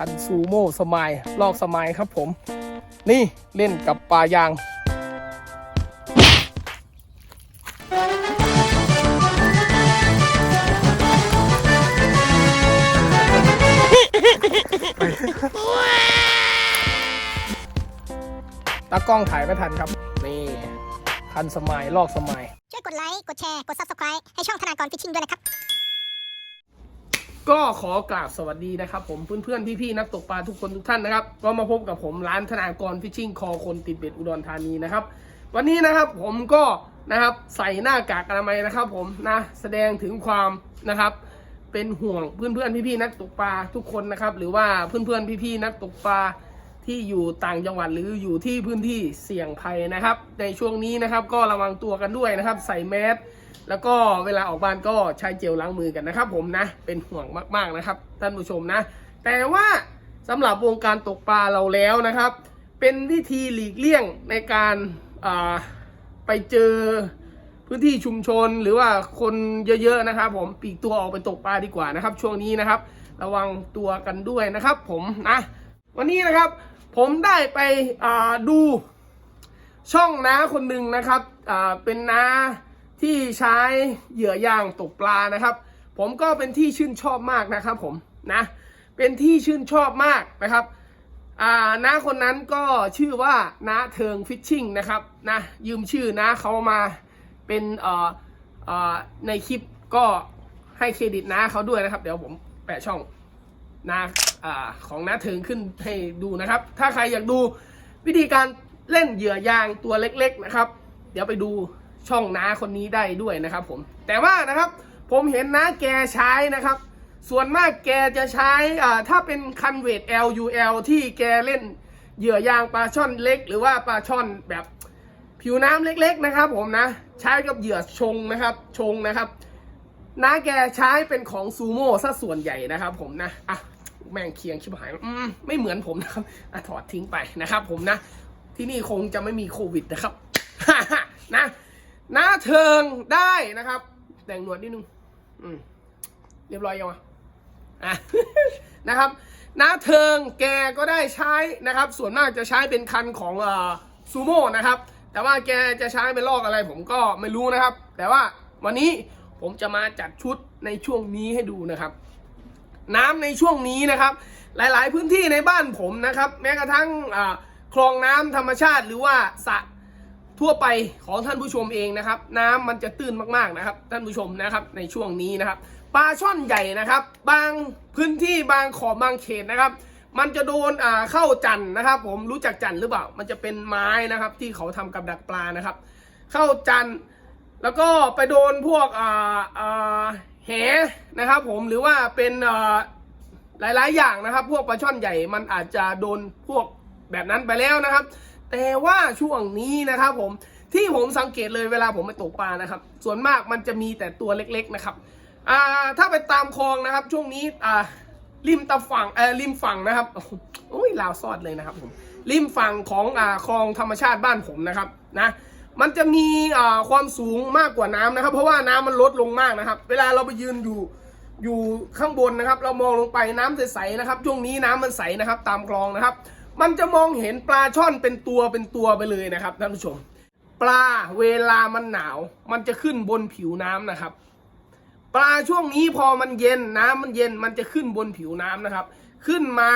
คันซูโม่สมายลอกสมายครับผม นี่เล่นกับปลายางตากล้องถ่ายไม่ทันครับ นี่ คันสมายลอกสมายช่วยกดไลค์ กดแชร์ กด subscribe ให้ช่องธนากรฟิชชิงด้วยนะครับ ก็ขอกราบสวัสดีนะครับ ผมเพื่อนๆพี่ๆนักตกปลาทุกคนทุกท่านนะครับ ก็มาพบกับผมร้านธนากรฟิชชิงคอคนติดเบ็ดอุดรธานีนะครับ วันนี้นะครับผมก็นะครับใส่หน้ากากอนามัยนะครับ ผมนะแสดงถึงความนะครับ เป็นห่วงเพื่อนๆพี่ๆนักตกปลาทุกคนนะครับ หรือว่าเพื่อนๆพี่ๆนักตกปลาที่อยู่ต่างจังหวัดหรืออยู่ที่พื้นที่เสี่ยงภัยนะครับ ในช่วงนี้นะครับก็ระวังตัวกันด้วยนะครับ ใส่แมส แล้วก็เวลาออกบ้านก็ใช้เจลล้างมือกันนะครับ ผมนะเป็นห่วงมากๆนะครับ ท่านผู้ชมนะ แต่ว่าสำหรับวงการตกปลาเราแล้วนะครับ เป็นวิธีหลีกเลี่ยงในการไปเจอพื้นที่ชุมชนหรือว่าคนเยอะๆนะครับ ผมปีกตัวออกไปตกปลาดีกว่านะครับ ช่วงนี้นะครับ ระวังตัวกันด้วยนะครับ ผมนะวันนี้นะครับ ผมได้ไปดูช่องน้าคนหนึ่งนะครับเป็นน้า ที่ใช้เหยื่อยางตกปลานะครับ ผมก็เป็นที่ชื่นชอบมากนะครับผมนะเป็นที่ชื่นชอบมากนะครับอ่าน้าคนนั้นก็ชื่อว่าน้าเทิงฟิชชิ่งนะครับนะยืมชื่อน้าเขามาเป็นเอ่อเอ่อในคลิปก็ให้เครดิตน้าเขาด้วยนะครับ เดี๋ยวผมแปะช่องนาอ่าของน้าเทิงขึ้นให้ดูนะครับ ถ้าใครอยากดูวิธีการเล่นเหยื่อยางตัวเล็ก ๆนะครับ เดี๋ยวไปดู ช่องน้าคนนี้ได้ด้วยนะครับ ผม แต่ว่านะครับผมเห็นน้าแกใช้นะครับ ส่วนมากแกจะใช้อ่าถ้าเป็นคันเวท LUL ที่แกเล่นเหยื่อยางปลาช่อนเล็ก หรือว่าปลาช่อนแบบผิวน้ำเล็ก ๆ นะครับ ผมนะใช้กับเหยื่อชงนะครับ ชงนะครับน้าแกใช้เป็นของซูโม่ซะส่วนใหญ่นะครับ ผมนะอะแม่งเคียงชิบหายอืมไม่เหมือนผมนะครับอะถอดทิ้งไปนะครับ ผมนะ ที่นี่คงจะไม่มีโควิดนะครับนะ น้าเทิงได้นะครับ แต่งหนวดนิดนึงอืมเรียบร้อยยังวะอะนะครับน้าเทิงแกก็ได้ใช้นะครับ ส่วนมากจะใช้เป็นคันของเอ่อซูโม่นะครับ แต่ว่าแกจะใช้เป็นลอกอะไรผมก็ไม่รู้นะครับ แต่ว่าวันนี้ผมจะมาจัดชุดในช่วงนี้ให้ดูนะครับ น้ำในช่วงนี้นะครับ หลาย ๆ พื้นที่ในบ้านผมนะครับ แม้กระทั่งคลองน้ำธรรมชาติหรือว่าสระ ทั่วไปของท่านผู้ชมเองนะครับ น้ำมันจะตื้นมากๆนะครับ ท่านผู้ชมนะครับในช่วงนี้นะครับปลาช่อนใหญ่นะครับ บางพื้นที่บางขอบบางเขตนะครับ มันจะโดนอ่าเข้าจันนะครับ ผมรู้จักจันหรือเปล่า มันจะเป็นไม้นะครับ ที่เขาทำกับดักปลานะครับ เข้าจันแล้วก็ไปโดนพวกอ่าอ่าแหนะครับ ผมหรือว่าเป็นอ่าหลายๆ อย่างนะครับ พวกปลาช่อนใหญ่มันอาจจะโดนพวกแบบนั้นไปแล้วนะครับ แต่ว่าช่วงนี้นะครับผมที่ผมสังเกตเลยเวลาผมไปตกปลานะครับ ส่วนมากมันจะมีแต่ตัวเล็กๆนะครับอ่าถ้าไปตามคลองนะครับ ช่วงนี้อ่าริมตะฝั่งเออริมฝั่งนะครับโอ้ยลาวซอดเลยนะครับผมริมฝั่งของอ่าคลองธรรมชาติบ้านผมนะครับนะมันจะมีอ่าความสูงมากกว่าน้ำนะครับ เพราะว่าน้ำมันลดลงมากนะครับ เวลาเราไปยืนอยู่อยู่ข้างบนนะครับ เรามองลงไปน้ำใสๆนะครับ ช่วงนี้น้ำมันใสนะครับ ตามคลองนะครับ มันจะมองเห็นปลาช่อนเป็นตัวเป็นตัวไปเลยนะครับท่านผู้ชม ปลาเวลามันหนาว มันจะขึ้นบนผิวน้ำนะครับ ปลาช่วงนี้พอมันเย็นน้ำมันเย็นมันจะขึ้นบนผิวน้ำนะครับ ขึ้นมา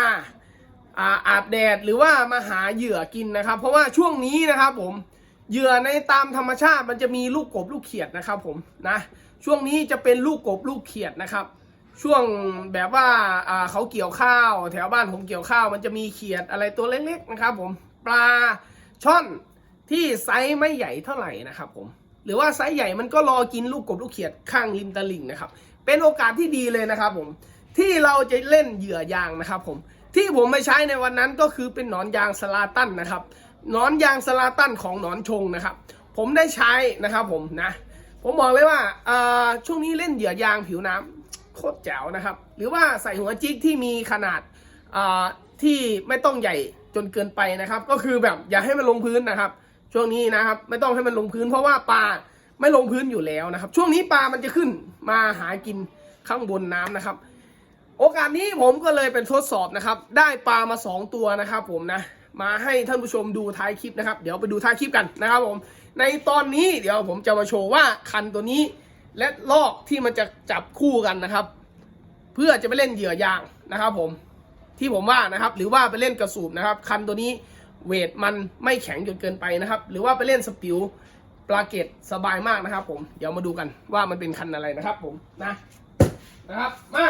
อาอาบแดดหรือว่ามาหาเหยื่อกินนะครับ เพราะว่าช่วงนี้นะครับผมเหยื่อในตามธรรมชาติมันจะมีลูกกบลูกเขียดนะครับผมนะช่วงนี้จะเป็นลูกกบลูกเขียดนะครับ ช่วงแบบว่าอ่าเขาเกี่ยวข้าว แถวบ้านผมเกี่ยวข้าว มันจะมีเขียดอะไรตัวเล็กๆนะครับผมปลาช่อนที่ไซส์ไม่ใหญ่เท่าไหร่นะครับผมหรือว่าไซส์ใหญ่มันก็รอกินลูกกบลูกเขียดข้างริมตลิ่งนะครับ เป็นโอกาสที่ดีเลยนะครับผมที่เราจะเล่นเหยื่อยางนะครับผมที่ผมไม่ใช้ในวันนั้นก็คือเป็นหนอนยางสลาตันนะครับหนอนยางสลาตันของหนอนชงนะครับ ผมได้ใช้นะครับผมนะผมบอกเลยว่าช่วงนี้เล่นเหยื่อยางผิวน้ำ โคตรแจ๋วนะครับ หรือว่าใส่หัวจิกที่มีขนาดที่ไม่ต้องใหญ่จนเกินไปนะครับ ก็คือแบบอย่าให้มันลงพื้นนะครับ ช่วงนี้นะครับ ไม่ต้องให้มันลงพื้น เพราะว่าปลาไม่ลงพื้นอยู่แล้วนะครับ ช่วงนี้ปลามันจะขึ้นมาหากินข้างบนน้ำนะครับ โอกาสนี้ผมก็เลยเป็นทดสอบนะครับ ได้ปลามา 2 ตัวนะครับผมนะมาให้ท่านผู้ชมดูท้ายคลิปนะครับ เดี๋ยวไปดูท้ายคลิปกันนะครับผมในตอนนี้เดี๋ยวผมจะมาโชว์ว่าคันตัวนี้ และลอกที่มันจะจับคู่กันนะครับ เพื่อจะไปเล่นเหยื่อยางนะครับผมที่ผมว่านะครับ หรือว่าไปเล่นกระสูบนะครับ คันตัวนี้เวทมันไม่แข็งจนเกินไปนะครับ หรือว่าไปเล่นสปิวปลาเกตสบายมากนะครับผมเดี๋ยวมาดูกันว่ามันเป็นคันอะไรนะครับผมนะนะครับมา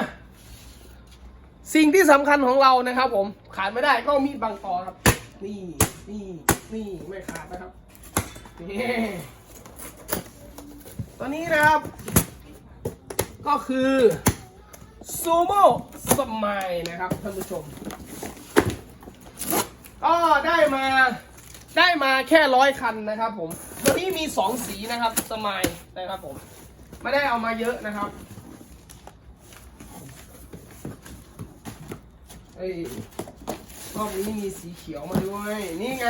สิ่งที่สำคัญของเรานะครับ ผมขาดไม่ได้ก็มีดบางตอครับ นี่นี่นี่ไม่ขาดนะครับนี่ ตัวนี้นะครับ ก็คือซูโม่สมัยนะครับท่านผู้ชม ก็ได้มาได้มาแค่ร้อยคันนะครับผม ตัวนี้มีสองสีนะครับสมัยนะครับผม ไม่ได้เอามาเยอะนะครับเอ้ยรอบนี้มีสีเขียวมาด้วย นี่ไง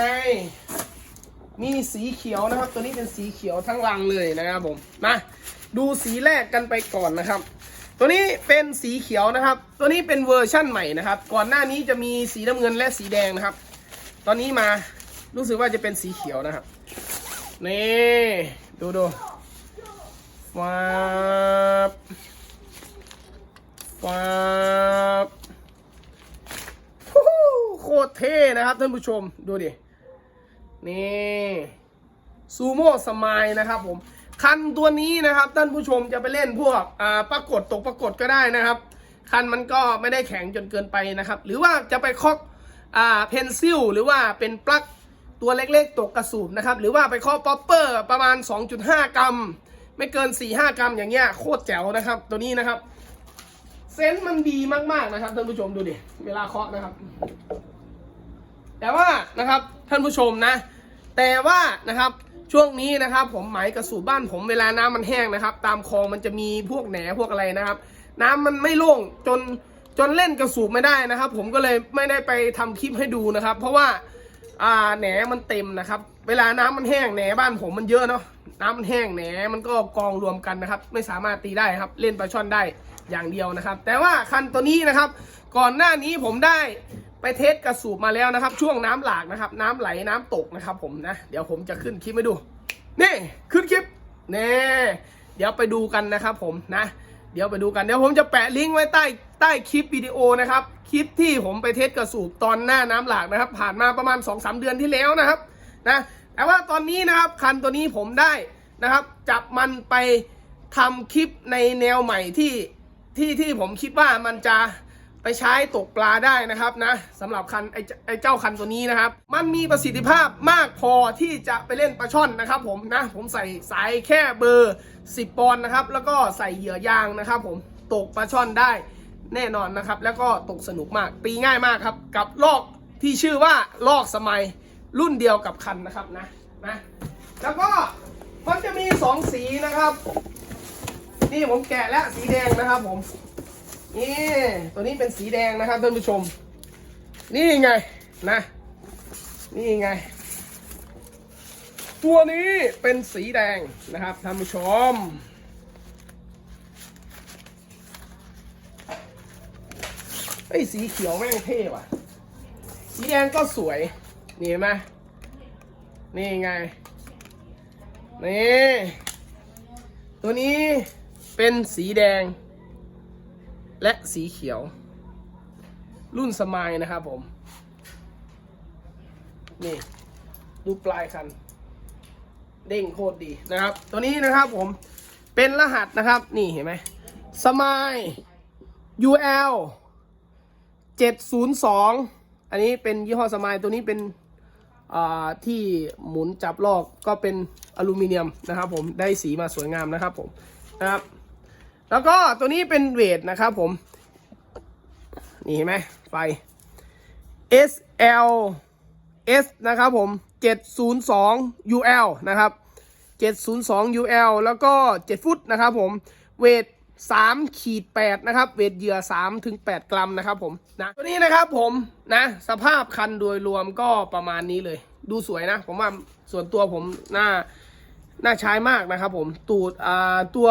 มีสีเขียวนะครับ ตัวนี้เป็นสีเขียวทั้งรังเลยนะครับผมมาดูสีแรกกันไปก่อนนะครับ ตัวนี้เป็นสีเขียวนะครับ ตัวนี้เป็นเวอร์ชั่นใหม่นะครับ ก่อนหน้านี้จะมีสีน้ำเงินและสีแดงนะครับ ตอนนี้มารู้สึกว่าจะเป็นสีเขียวนะครับนี่ดูดูฟ้าบฟ้าบโคตรเท่นะครับท่านผู้ชมดูดิ นี่ซูโม่สมายนะครับผม คันตัวนี้นะครับท่านผู้ชมจะไปเล่นพวกอ่าปรากฏตกปรากฏก็ได้นะครับ คันมันก็ไม่ได้แข็งจนเกินไปนะครับ หรือว่าจะไปเคาะอ่าเพนซิลหรือว่าเป็นปลั๊กตัวเล็กๆ ตกกระสูบนะครับ หรือว่าไปเคาะป๊อปเปอร์ประมาณ 2.5 กรัม ไม่เกิน 4-5 กรัมอย่างเงี้ยโคตรแจ๋วนะครับ ตัวนี้นะครับเซนส์มันดีมากๆนะครับท่านผู้ชมดูดิเวลาเคาะนะครับ แต่ว่านะครับ ท่านผู้ชมนะ แต่ว่านะครับช่วงนี้นะครับ ผมไหมกระสูบบ้านผมเวลาน้ำมันแห้งนะครับ ตามคลองมันจะมีพวกแหนพวกอะไรนะครับ น้ำมันไม่โล่งจนจนเล่นกระสูบไม่ได้นะครับ ผมก็เลยไม่ได้ไปทำคลิปให้ดูนะครับ เพราะว่าอ่าแหนมันเต็มนะครับ เวลาน้ำมันแห้งแหนบ้านผมมันเยอะเนาะน้ำมันแห้งแหนมันก็กองรวมกันนะครับ ไม่สามารถตีได้ครับ เล่นปลาช่อนได้อย่างเดียวนะครับ แต่ว่าคันตัวนี้นะครับ ก่อนหน้านี้ผมได้ ไปเทสกระสูบมาแล้วนะครับ ช่วงน้ำหลากนะครับ น้ำไหลน้ำตกนะครับ ผมนะเดี๋ยวผมจะขึ้นคลิปให้ดูนี่ขึ้นคลิปนี่เดี๋ยวไปดูกันนะครับ ผมนะ เดี๋ยวไปดูกันเดี๋ยวผมจะแปะลิงก์ไว้ใต้ใต้คลิปวิดีโอนะครับคลิปที่ผมไปเทสกระสูบตอนหน้าน้ำหลากนะครับ ผ่านมาประมาณ2อสเดือนที่แล้วนะครับนะแต่ว่าตอนนี้นะครับคันตัวนี้ผมได้นะครับ จับมันไปทำคลิปในแนวใหม่ที่ที่ที่ผมคิดว่ามันจะ ไปใช้ตกปลาได้นะครับนะสำหรับคันไอ้เจ้าไอเจ้าคันตัวนี้นะครับ มันมีประสิทธิภาพมากพอที่จะไปเล่นปลาช่อนนะครับ ผมนะผมใส่สายแค่เบอร์ 10 ปอนด์นะครับ แล้วก็ใส่เหยื่อยางนะครับ ผมตกปลาช่อนได้แน่นอนนะครับ แล้วก็ตกสนุกมากตีง่ายมากครับ กับลอกที่ชื่อว่าลอกสมัยรุ่นเดียวกับคันนะครับนะนะแล้วก็มันจะมีสองสีนะครับ นี่ผมแกะแล้วสีแดงนะครับผม นี่ตัวนี้เป็นสีแดงนะครับท่านผู้ชม นี่ไงนะ นี่ไง ตัวนี้เป็นสีแดงนะครับท่านผู้ชมเฮ้สีเขียวแม่งเท่ว่ะ สีแดงก็สวย นี่เห็นไหมนี่ไง นี่ ตัวนี้เป็นสีแดง และสีเขียว รุ่นสมายนะครับผม นี่ ดูปลายคัน เด้งโคตรดีนะครับ ตัวนี้นะครับผมเป็นรหัสนะครับ นี่เห็นไหมสมาย UL 702 อันนี้เป็นยี่ห้อสมายตัวนี้เป็นที่หมุนจับลอกก็เป็นอลูมิเนียมนะครับผมได้สีมาสวยงามนะครับผมนะครับ แล้วก็ตัวนี้เป็นเวทนะครับผม นี่เห็นไหมไฟ SL S นะครับผม 702 UL นะครับ 702 UL แล้วก็ 7 ฟุตนะครับผม เวท3ขีด8นะครับ เวทเหยื่อ3ถึง8กรัมนะครับผมนะตัวนี้นะครับผมนะ สภาพคันโดยรวมก็ประมาณนี้เลย ดูสวยนะ ผมว่าส่วนตัวผมน่า น่าใช้มากนะครับผมตูดอ่าตัว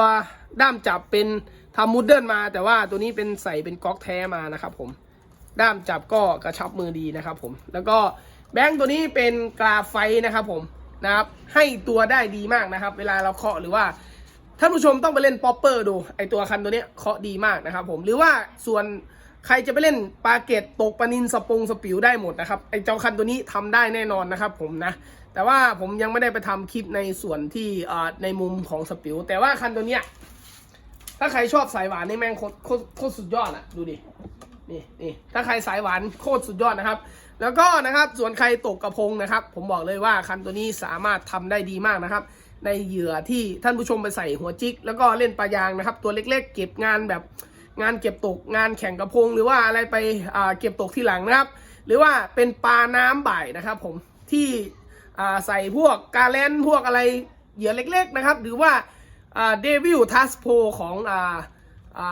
ด้ามจับเป็นทำมูดเดิลมา แต่ว่าตัวนี้เป็นใส่เป็นก๊อกแท้มานะครับผมด้ามจับก็กระชับมือดีนะครับผมแล้วก็แบงค์ตัวนี้เป็นกราไฟต์นะครับผมนะครับให้ตัวได้ดีมากนะครับ เวลาเราเคาะหรือว่าท่านผู้ชมต้องไปเล่นป๊อปเปอร์ดูไอตัวคันตัวเนี้ยเคาะดีมากนะครับผมหรือว่าส่วนใครจะไปเล่นปาเกตตกปานินสปงสปิวได้หมดนะครับไอเจ้าคันตัวนี้ทำได้แน่นอนนะครับผมนะ แต่ว่าผมยังไม่ได้ไปทำคลิปในส่วนที่ในมุมของสปิวแต่ว่าคันตัวเนี้ย ถ้าใครชอบสายหวานนี่แม่งโคตรโคตรสุดยอดอะดูดิ นี่นี่ถ้าใครสายหวานโคตรสุดยอดนะครับ แล้วก็นะครับส่วนใครตกกระพงนะครับ ผมบอกเลยว่าคันตัวนี้สามารถทำได้ดีมากนะครับ ในเหยื่อที่ท่านผู้ชมไปใส่หัวจิก แล้วก็เล่นปลายางนะครับ ตัวเล็กๆ เก็บงานแบบงานเก็บตกงานแข่งกระพง หรือว่าอะไรไปเก็บตกที่หลังนะครับ หรือว่าเป็นปลาน้ำบ่ายนะครับ ผมที่ ใส่พวกกาแลนพวกอะไรเหยื่อเล็กๆนะครับ หรือว่าเดวิลทัสโพของอ่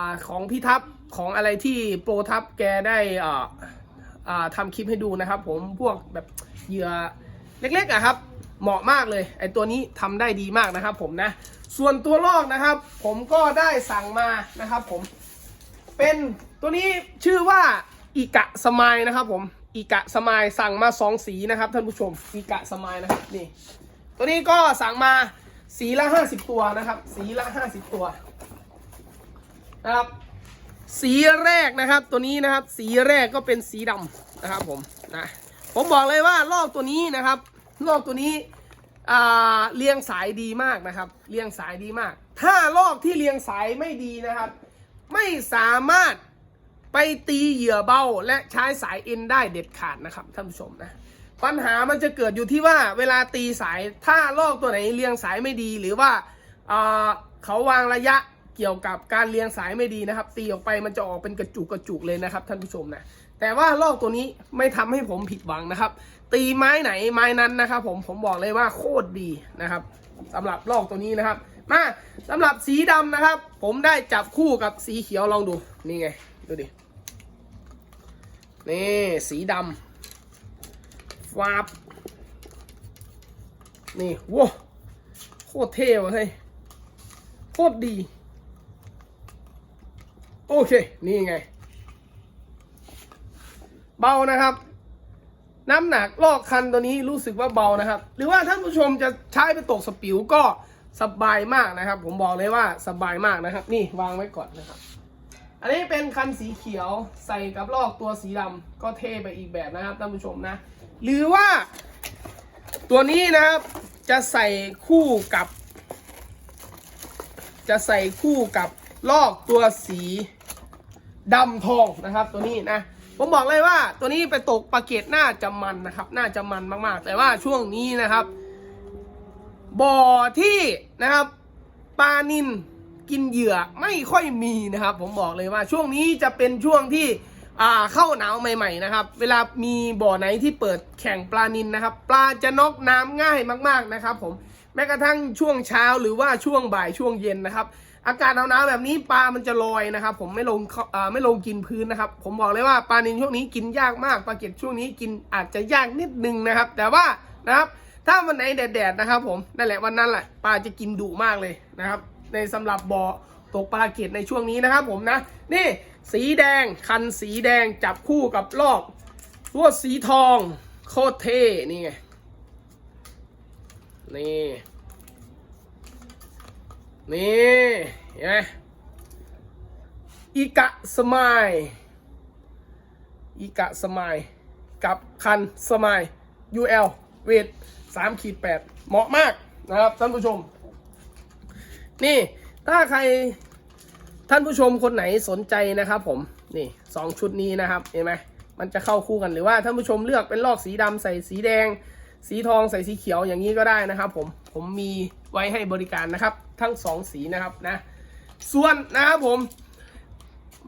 าของพี่ทัพของอะไรที่โปรทัพแกได้อ่าอ่าทำคลิปให้ดูนะครับผมพวกแบบเหยื่อเล็กๆอะครับ เหมาะมากเลยไอตัวนี้ทำได้ดีมากนะครับผมนะ ส่วนตัวลอกนะครับ ผมก็ได้สั่งมานะครับผมเป็นตัวนี้ชื่อว่าอิกะสมายนะครับผม อิกะสมายสั่งมาสองสีนะครับท่านผู้ชมอิกะสมายนะครับนี่ ตัวนี้ก็สั่งมาสีละห้าสิบตัวนะครับ สีละห้าสิบตัวนะครับ สีแรกนะครับ ตัวนี้นะครับ สีแรกก็เป็นสีดำนะครับ ผมนะผมบอกเลยว่าลอกตัวนี้นะครับลอกตัวนี้อ่าเรียงสายดีมากนะครับเรียงสายดีมาก ถ้าลอกที่เรียงสายไม่ดีนะครับ ไม่สามารถ ไปตีเหยื่อเบาและใช้สายเอ็นได้เด็ดขาดนะครับท่านผู้ชมนะปัญหามันจะเกิดอยู่ที่ว่าเวลาตีสายถ้าลอกตัวไหนเรียงสายไม่ดีหรือว่าอ่าเขาวางระยะเกี่ยวกับการเรียงสายไม่ดีนะครับ ตีออกไปมันจะออกเป็นกระจุกกระจุกเลยนะครับท่านผู้ชมนะแต่ว่าลอกตัวนี้ไม่ทำให้ผมผิดหวังนะครับ ตีไม้ไหนไม้นั้นนะครับผมผมบอกเลยว่าโคตรดีนะครับสำหรับลอกตัวนี้นะครับ มาสำหรับสีดำนะครับ ผมได้จับคู่กับสีเขียวลองดูนี่ไง ดูดิ นี่ สีดำฟาบ นี่ว้าวโคตรเท่ว่ะเฮ้ยโคตรดี โอเค นี่ไง เบานะครับ น้ำหนักลอกคันตัวนี้รู้สึกว่าเบานะครับ หรือว่าท่านผู้ชมจะใช้ไปตกสปิวก็สบายมากนะครับ ผมบอกเลยว่าสบายมากนะครับ นี่วางไว้ก่อนนะครับ อันนี้เป็นคันสีเขียวใส่กับลอกตัวสีดำก็เท่ไปอีกแบบนะครับท่านผู้ชมนะ หรือว่า ตัวนี้นะครับจะใส่คู่กับ จะใส่คู่กับลอกตัวสีดำทองนะครับ ตัวนี้นะผมบอกเลยว่าตัวนี้ไปตกปาเกตน่าจะมันนะครับ น่าจะมันมาก ๆ แต่ว่าช่วงนี้นะครับ บ่อที่นะครับปลานิน กินเหยื่อไม่ค่อยมีนะครับ ผมบอกเลยว่าช่วงนี้จะเป็นช่วงที่อ่าเข้าหนาวใหม่ๆนะครับ เวลามีบ่อไหนที่เปิดแข่งปลานินนะครับ ปลาจะนอกน้ำง่ายมากๆนะครับ ผมแม้กระทั่งช่วงเช้าหรือว่าช่วงบ่ายช่วงเย็นนะครับ อากาศหนาวๆแบบนี้ปลามันจะลอยนะครับ ผมไม่ลงข้าอ่าไม่ลงกินพื้นนะครับ ผมบอกเลยว่าปลานินช่วงนี้กินยากมากปลาเก็ดช่วงนี้กินอาจจะยากนิดนึงนะครับ แต่ว่านะครับ ถ้าวันไหนแดดๆนะครับ ผมนั่นแหละวันนั้นแหละปลาจะกินดุมากเลยนะครับ ในสำหรับบ่อตกปลาเกตในช่วงนี้นะครับผมนะ นี่สีแดงคันสีแดงจับคู่กับลอกลวดสีทองโคตรเท่นี่ไงนี่นี่เห็นไหมอีกะสมายอีกะสมายกับคันสมาย UL เวท3ขีด8เหมาะมากนะครับท่านผู้ชม นี่ถ้าใครท่านผู้ชมคนไหนสนใจนะครับผมนี่สองชุดนี้นะครับเห็นไหมมันจะเข้าคู่กันหรือว่าท่านผู้ชมเลือกเป็นลอกสีดำใส่สีแดง สีทองใส่สีเขียวอย่างนี้ก็ได้นะครับผมผมมีไว้ให้บริการนะครับ ทั้งสองสีนะครับนะส่วนนะครับผม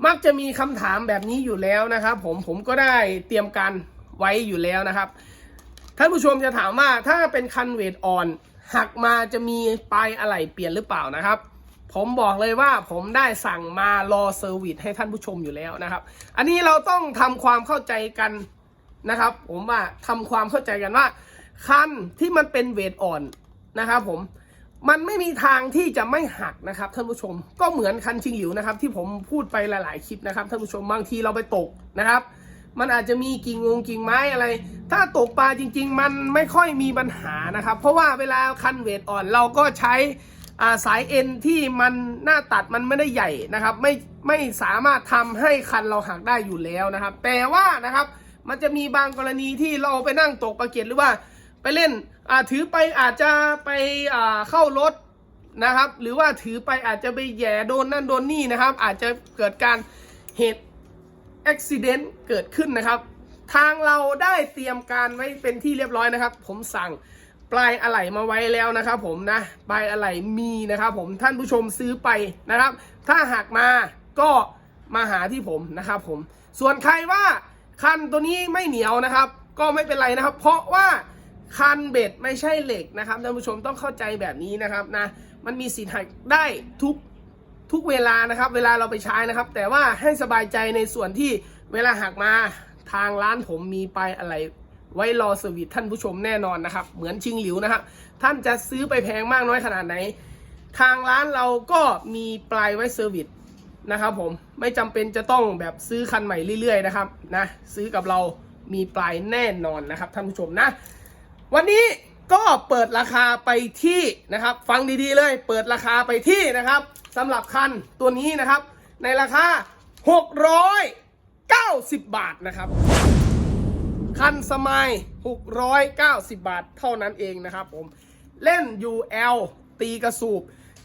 มักจะมีคำถามแบบนี้อยู่แล้วนะครับ ผมผมก็ได้เตรียมการไว้อยู่แล้วนะครับ ท่านผู้ชมจะถามว่าถ้าเป็นคันเวทอ่อน หักมาจะมีปลายอะไหล่เปลี่ยนหรือเปล่านะครับ ผมบอกเลยว่าผมได้สั่งมารอเซอร์วิสให้ท่านผู้ชมอยู่แล้วนะครับ อันนี้เราต้องทำความเข้าใจกันนะครับ ผมว่าทำความเข้าใจกันว่า คันที่มันเป็นเวทอ่อนนะครับผมมันไม่มีทางที่จะไม่หักนะครับท่านผู้ชม ก็เหมือนคันชิงหลิวนะครับ ที่ผมพูดไปหลาย ๆ คลิปนะครับท่านผู้ชมบางทีเราไปตกนะครับ มันอาจจะมีกิ่งงงกิ่งไม้อะไร ถ้าตกปลาจริง ๆ มันไม่ค่อยมีปัญหานะครับ เพราะว่าเวลาคันเวทอ่อนเราก็ใช้าสายเอ็นที่มันหน้าตัดมันไม่ได้ใหญ่นะครับ ไม่ไม่สามารถทำให้คันเราหักได้อยู่แล้วนะครับ แต่ว่านะครับมันจะมีบางกรณีที่เราไปนั่งตกปลาเก็ดหรือว่าไปเล่นถือไปอาจจะไปเข้ารถนะครับ หรือว่าถือไปอาจจะไปแย่โดนนั่นโดนนี่นะครับ อาจจะเกิดการเหตุ อุบิเหตุเกิดขึ้นนะครับ ทางเราได้เตรียมการไว้เป็นที่เรียบร้อยนะครับ ผมสั่งปลายอะไหล่มาไว้แล้วนะครับ ผมนะปลายอะไหล่มีนะครับ ผมท่านผู้ชมซื้อไปนะครับ ถ้าหากมาก็มาหาที่ผมนะครับ ผมส่วนใครว่าคันตัวนี้ไม่เหนียวนะครับ ก็ไม่เป็นไรนะครับ เพราะว่าคันเบ็ดไม่ใช่เหล็กนะครับท่านผู้ชมต้องเข้าใจแบบนี้นะครับนะมันมีสิทธิ์หักได้ทุก ทุกเวลานะครับ เวลาเราไปใช้นะครับ แต่ว่าให้สบายใจในส่วนที่เวลาหักมาทางร้านผมมีไปายอะไร ไว้รอเซอร์วิสท่านผู้ชมแน่นอนนะครับ เหมือนชิงหลิวนะครับท่านจะซื้อไปแพงมากน้อยขนาดไหน ทางร้านเราก็มีปลายไว้เซอร์วิสนะครับผมไม่จำเป็นจะต้องแบบซื้อคันใหม่เรื่อยๆนะครับนะซื้อกับเรามีปลายแน่นอนนะครับท่านผู้ชมนะ วันนี้ ก็เปิดราคาไปที่นะครับ ฟังดีๆเลย เปิดราคาไปที่นะครับสำหรับคันตัวนี้นะครับ ในราคา 690 บาทนะครับ คันสมัย 690 บาทเท่านั้นเองนะครับผม เล่น UL ตีกระสูบ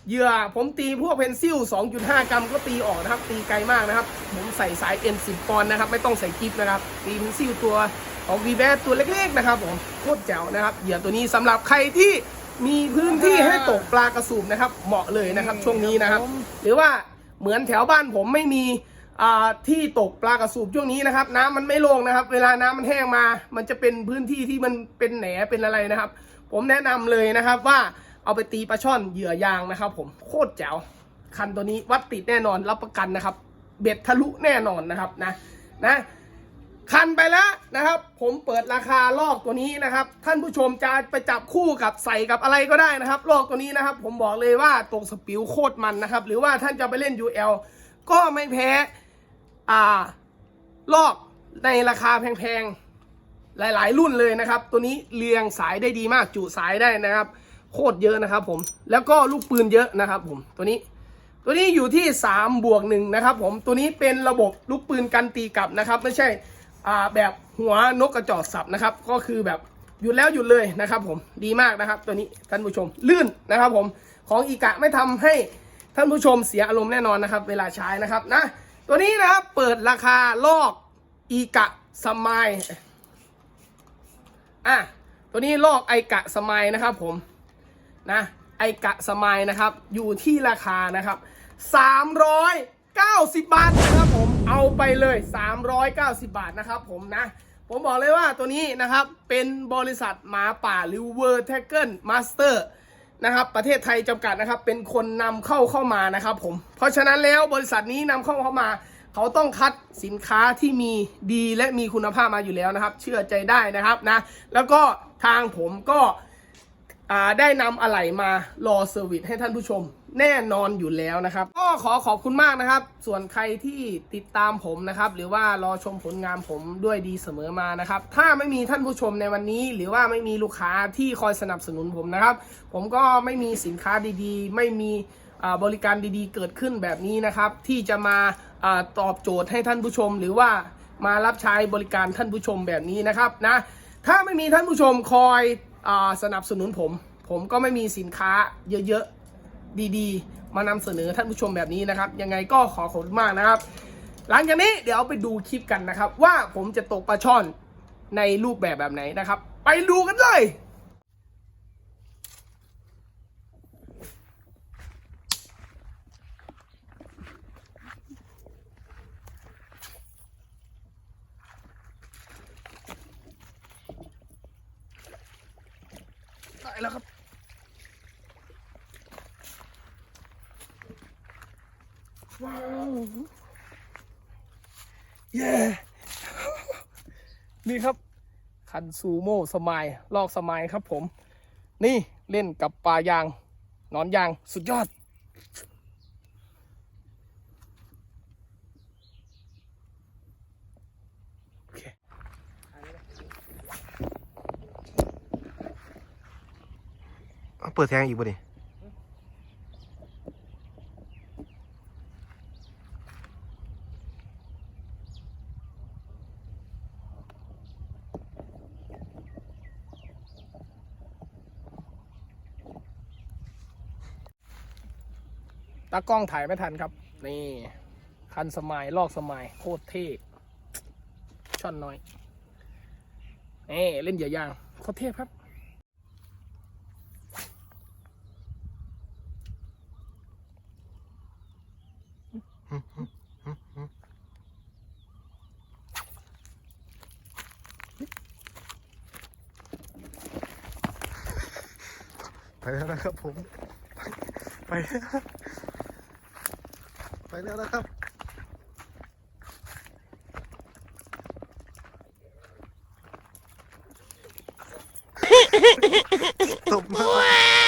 เหยื่อผมตีพวกเพนซิล 2.5 กรัมก็ตีออกนะครับ ตีไกลมากนะครับ ผมใส่สาย N10 ปอนด์นะครับ ไม่ต้องใส่กิฟนะครับ ตีเพนซิลตัว ของ v ีแบตัวเล็กๆนะครับผมโคตรแจ๋วนะครับเหยื่อตัวนี้สำหรับใครที่มีพื้นที่ให้ตกปลากระสูบนะครับ เหมาะเลยนะครับช่วงนี้นะครับ หรือว่าเหมือนแถวบ้านผมไม่มีอ่าที่ตกปลากระสูบช่วงนี้นะครับ น้ำมันไม่ลงนะครับ เวลาน้ำมันแห้งมา มันจะเป็นพื้นที่ที่มันเป็นแหนเป็นอะไรนะครับ ผมแนะนำเลยนะครับว่าเอาไปตีปลาช่อนเหยื่อยางนะครับ ผมโคตรแจ๋วคันตัวนี้วัดติดแน่นอนรับประกันนะครับ เบ็ดทะลุแน่นอนนะครับนะนะ คันไปแล้วนะครับ ผมเปิดราคาลอกตัวนี้นะครับ ท่านผู้ชมจะไปจับคู่กับใส่กับอะไรก็ได้นะครับ ลอกตัวนี้นะครับ ผมบอกเลยว่าตกสปิวโคตรมันนะครับ หรือว่าท่านจะไปเล่น UL ก็ไม่แพ้อ่าลอกในราคาแพงๆ หลายๆ รุ่นเลยนะครับ ตัวนี้เรียงสายได้ดีมากจุสายได้นะครับ โคตรเยอะนะครับ ผมแล้วก็ลูกปืนเยอะนะครับ ผมตัวนี้ตัวนี้อยู่ที่3บวกหนึ่งนะครับผมตัวนี้เป็นระบบลูกปืนกันตีกลับนะครับ ไม่ใช่ แบบหัวนกกระจอกสับนะครับ ก็คือแบบหยุดแล้วหยุดเลยนะครับ ผมดีมากนะครับ ตัวนี้ท่านผู้ชมลื่นนะครับ ผมของอีกะไม่ทำให้ท่านผู้ชมเสียอารมณ์แน่นอนนะครับ เวลาใช้นะครับนะตัวนี้นะครับเปิดราคาลอกอีกะสมายอะตัวนี้ลอกไอกะสมายนะครับ ผมนะไอกะสมัยนะครับ อยู่ที่ราคานะครับ 390 บาทนะครับผม เอาไปเลย 390 บาทนะครับผมนะ ผมบอกเลยว่าตัวนี้นะครับ เป็นบริษัทหมาป่าหรือ World Tackle Master นะครับประเทศไทยจำกัดนะครับ เป็นคนนำเข้าเข้ามานะครับผม เพราะฉะนั้นแล้วบริษัทนี้นำเข้าเข้ามา เขาต้องคัดสินค้าที่มีดีและมีคุณภาพมาอยู่แล้วนะครับ เชื่อใจได้นะครับนะ แล้วก็ทางผมก็ ได้นำอะไหล่มารอเซอร์วิสให้ท่านผู้ชมแน่นอนอยู่แล้วนะครับ ก็ขอขอบคุณมากนะครับ ส่วนใครที่ติดตามผมนะครับ หรือว่ารอชมผลงานผมด้วยดีเสมอมานะครับ ถ้าไม่มีท่านผู้ชมในวันนี้ หรือว่าไม่มีลูกค้าที่คอยสนับสนุนผมนะครับ ผมก็ไม่มีสินค้าดีๆ ไม่มีบริการดีๆ เกิดขึ้นแบบนี้นะครับ ที่จะมาอาตอบโจทย์ให้ท่านผู้ชม หรือว่ามารับใช้บริการท่านผู้ชมแบบนี้นะครับนะถ้าไม่มีท่านผู้ชมคอย สนับสนุนผม ผมก็ไม่มีสินค้าเยอะๆ ดีๆ มานำเสนอท่านผู้ชมแบบนี้นะครับ ยังไงก็ขอขอบคุณมากนะครับ หลังจากนี้เดี๋ยวไปดูคลิปกันนะครับ ว่าผมจะตกปลาช่อนในรูปแบบแบบไหนนะครับ ไปดูกันเลย ได้แล้วครับ ว้าว เย้ นี่ครับ คัน ซูโม่สมายลอกสมายครับผม นี่เล่นกับปลายางนอนยางสุดยอดเคเอาเปิดแทงอีกบ่ดิ ตากล้องถ่ายไม่ทันครับ นี่ คันสมัยลอกสมัยโคตรเท่ช่อนน้อยนี่เล่นเหยื่อยางโคตรเท่ครับไปแล้วนะครับผม ไปแล้ว ไปแล้วนะครับ ตบมา